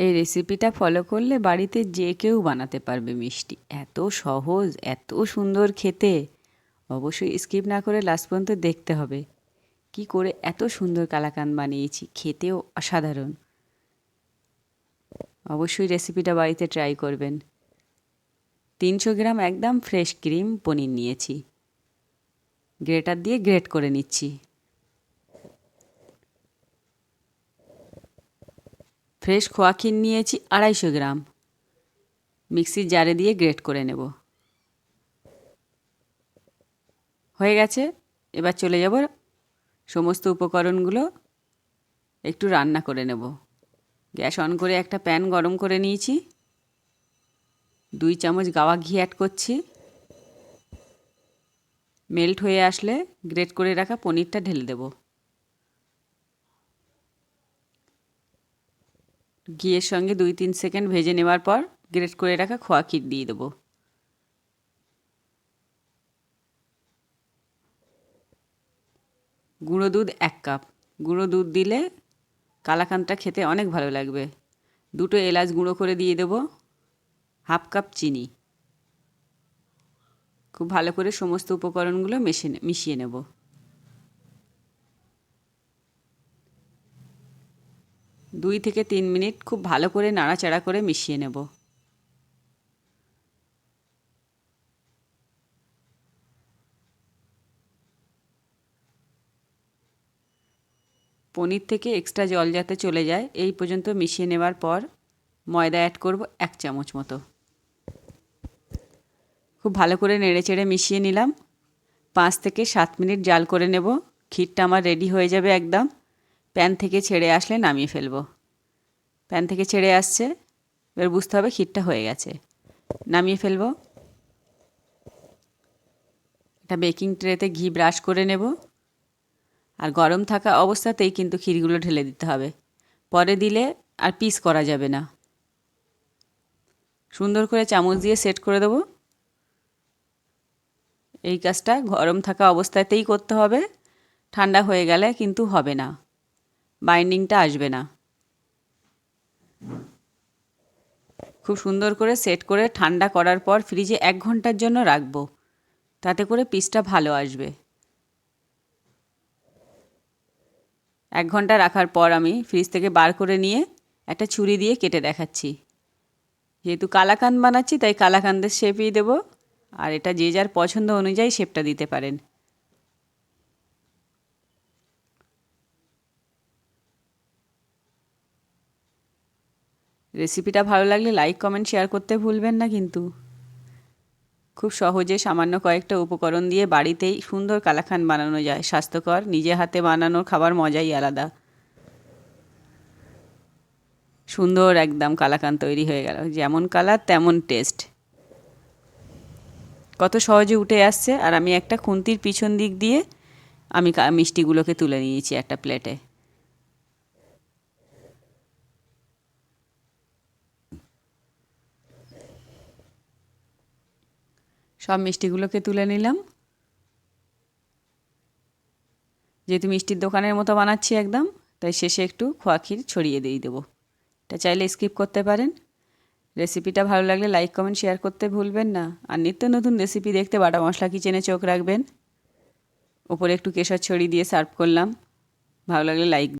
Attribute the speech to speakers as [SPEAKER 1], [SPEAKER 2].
[SPEAKER 1] এই রেসিপিটা ফলো করলে বাড়িতে যে কেউ বানাতে পারবে মিষ্টি। এত সহজ, এত সুন্দর খেতে। অবশ্যই স্কিপ না করে লাস্ট পর্যন্ত দেখতে হবে। কি করে এত সুন্দর কালাকান বানিয়েছি, খেতেও অসাধারণ। অবশ্যই রেসিপিটা বাড়িতে ট্রাই করবেন। তিনশো গ্রাম একদম ফ্রেশ ক্রিম পনির নিয়েছি। গ্রেটার দিয়ে গ্রেট করে নিচ্ছি। ফ্রেশ খোয়া ক্ষীর নিয়েছি আড়াইশো গ্রাম। মিক্সির জারে দিয়ে গ্রেট করে নেব। হয়ে গেছে। এবার চলে যাব সমস্ত উপকরণগুলো একটু রান্না করে নেব। গ্যাস অন করে একটা প্যান গরম করে নিয়েছি। দুই চামচ গাওয়া ঘি অ্যাড করছি। মেল্ট হয়ে আসলে গ্রেট করে রাখা পনিরটা ঢেলে দেব। ঘিয়ের সঙ্গে দুই তিন সেকেন্ড ভেজে নেওয়ার পর গ্রেট করে রাখা খোয়া ক্ষীর দিয়ে দেবো। গুঁড়ো দুধ এক কাপ। গুঁড়ো দুধ দিলে কালাকানটা খেতে অনেক ভালো লাগবে। দুটো এলাচ গুঁড়ো করে দিয়ে দেবো, হাফ কাপ চিনি। খুব ভালো করে সমস্ত উপকরণগুলো মেশে মিশিয়ে নেব। দুই থেকে তিন মিনিট খুব ভালো করে নাড়াচাড়া করে মিশিয়ে নেব। পনির থেকে এক্সট্রা জল যাতে চলে যায়, এই পর্যন্ত মিশিয়ে নেওয়ার পর ময়দা অ্যাড করব এক চামচ মতো। খুব ভালো করে নেড়ে চেড়ে মিশিয়ে নিলাম। পাঁচ থেকে সাত মিনিট জাল করে নেব। ক্ষীরটা আমার রেডি হয়ে যাবে একদম। প্যান থেকে ছেড়ে আসলে নামিয়ে ফেলব। প্যান থেকে ছেড়ে আসছে, এবার বুঝতে হবে ক্ষীরটা হয়ে গেছে। নামিয়ে ফেলব। একটা বেকিং ট্রেতে ঘি ব্রাশ করে নেব। আর গরম থাকা অবস্থাতেই কিন্তু ক্ষীরগুলো ঢেলে দিতে হবে। পরে দিলে আর পিস করা যাবে না। সুন্দর করে চামচ দিয়ে সেট করে দেবো। এই কাজটা গরম থাকা অবস্থাতেই করতে হবে। ঠান্ডা হয়ে গেলে কিন্তু হবে না। বাইন্ডিংটা আসবে না। খুব সুন্দর করে সেট করে ঠান্ডা করার পর ফ্রিজে এক ঘণ্টার জন্য রাখব। তাতে করে পিসটা ভালো আসবে। এক ঘণ্টা রাখার পর আমি ফ্রিজ থেকে বার করে নিয়ে একটা ছুরি দিয়ে কেটে দেখাচ্ছি। যেহেতু কালাকান বানাচ্ছি, তাই কালাকান্দের শেপই দেবো। আর এটা যে যার পছন্দ অনুযায়ী শেপটা দিতে পারেন। রেসিপিটা ভালো লাগলে লাইক কমেন্ট শেয়ার করতে ভুলবেন না কিন্তু। খুব সহজে সামান্য কয়েকটা উপকরণ দিয়ে বাড়িতেই সুন্দর কালাখান বানানো যায়। স্বাস্থ্যকর, নিজে হাতে বানানোর খাবার মজাই আলাদা। সুন্দর একদম কালাকান তৈরি হয়ে গেল। যেমন কালার, তেমন টেস্ট কত সহজে উঠে আসছে। আর আমি একটা খুন্তির পিছন দিক দিয়ে আমি মিষ্টিগুলোকে তুলে নিয়েছি একটা প্লেটে সব মিষ্টিগুলোকে তুলে নিলাম। যেহেতু মিষ্টির দোকানের মতো বানাচ্ছি একদম, তাই শেষে একটু খোয়া ক্ষীর ছড়িয়ে দিয়ে দেবো। এটা চাইলে স্কিপ করতে পারেন। রেসিপিটা ভালো লাগলে লাইক, কমেন্ট, শেয়ার করতে ভুলবেন না। আর নিত্য নতুন রেসিপি দেখতে বাটা মশলা কিচেনে চোখ রাখবেন। ওপরে একটু কেশর ছড়ি দিয়ে সার্ভ করলাম। ভালো লাগলে লাইক